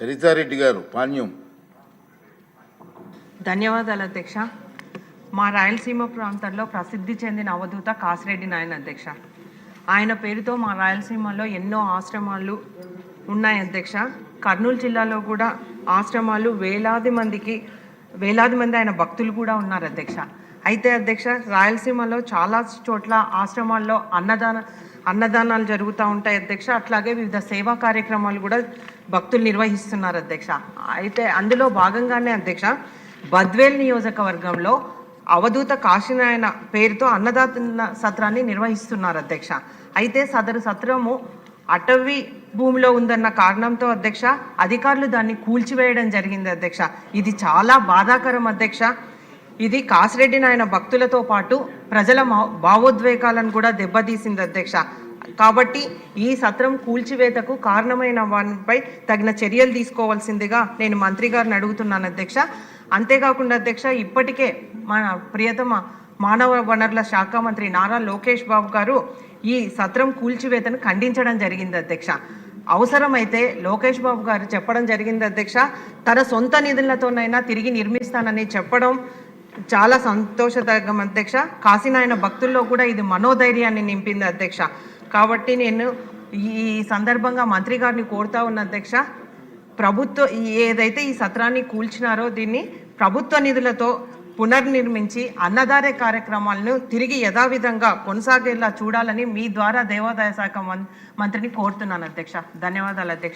సరితారెడ్డి గారు పాణ్యం. ధన్యవాదాలు అధ్యక్ష. మా రాయలసీమ ప్రాంతంలో ప్రసిద్ధి చెందిన అవధూత కాసిరెడ్డి నాయన అధ్యక్ష. ఆయన పేరుతో మా రాయలసీమలో ఎన్నో ఆశ్రమాలు ఉన్నాయి అధ్యక్ష. కర్నూలు జిల్లాలో కూడా ఆశ్రమాలు వేలాది మందికి వేలాది మంది ఆయన భక్తులు కూడా ఉన్నారు అధ్యక్ష. అయితే అధ్యక్ష రాయలసీమలో చాలా చోట్ల ఆశ్రమాల్లో అన్నదాన అన్నదానాలు జరుగుతూ ఉంటాయి అధ్యక్ష. అట్లాగే వివిధ సేవా కార్యక్రమాలు కూడా భక్తులు నిర్వహిస్తున్నారు అధ్యక్ష. అయితే అందులో భాగంగానే అధ్యక్ష బద్వేల్ నియోజకవర్గంలో అవధూత కాశీనాయన పేరుతో అన్నదాత సత్రాన్ని నిర్వహిస్తున్నారు అధ్యక్ష. అయితే సదరు సత్రము అటవీ భూమిలో ఉందన్న కారణంతో అధ్యక్ష అధికారులు దాన్ని కూల్చివేయడం జరిగింది అధ్యక్ష. ఇది చాలా బాధాకరం అధ్యక్ష. ఇది కాసిరెడ్డి నాయన భక్తులతో పాటు ప్రజల భావోద్వేగాలను కూడా దెబ్బతీసింది అధ్యక్ష. కాబట్టి ఈ సత్రం కూల్చివేతకు కారణమైన వారిపై తగిన చర్యలు తీసుకోవాల్సిందిగా నేను మంత్రి గారిని అడుగుతున్నాను అధ్యక్ష. అంతేకాకుండా అధ్యక్ష ఇప్పటికే మన ప్రియతమ మానవ వనరుల శాఖ మంత్రి నారా లోకేష్ బాబు గారు ఈ సత్రం కూల్చివేతను ఖండించడం జరిగింది అధ్యక్ష. అవసరమైతే లోకేష్ బాబు గారు చెప్పడం జరిగింది అధ్యక్ష. తన సొంత నిధులతోనైనా తిరిగి నిర్మిస్తానని చెప్పడం చాలా సంతోషదాయకం అధ్యక్ష. కాశీనాయన భక్తుల్లో కూడా ఇది మనోధైర్యాన్ని నింపింది అధ్యక్ష. కాబట్టి నేను ఈ సందర్భంగా మంత్రి గారిని కోరుతా ఉన్న అధ్యక్ష ప్రభుత్వ ఏదైతే ఈ సత్రాన్ని కూల్చినారో దీన్ని ప్రభుత్వ నిధులతో పునర్నిర్మించి అన్నదాన కార్యక్రమాలను తిరిగి యథావిధంగా కొనసాగేలా చూడాలని మీ ద్వారా దేవాదాయ శాఖ మం- మంత్రిని కోరుతున్నాను అధ్యక్ష. ధన్యవాదాలు అధ్యక్ష.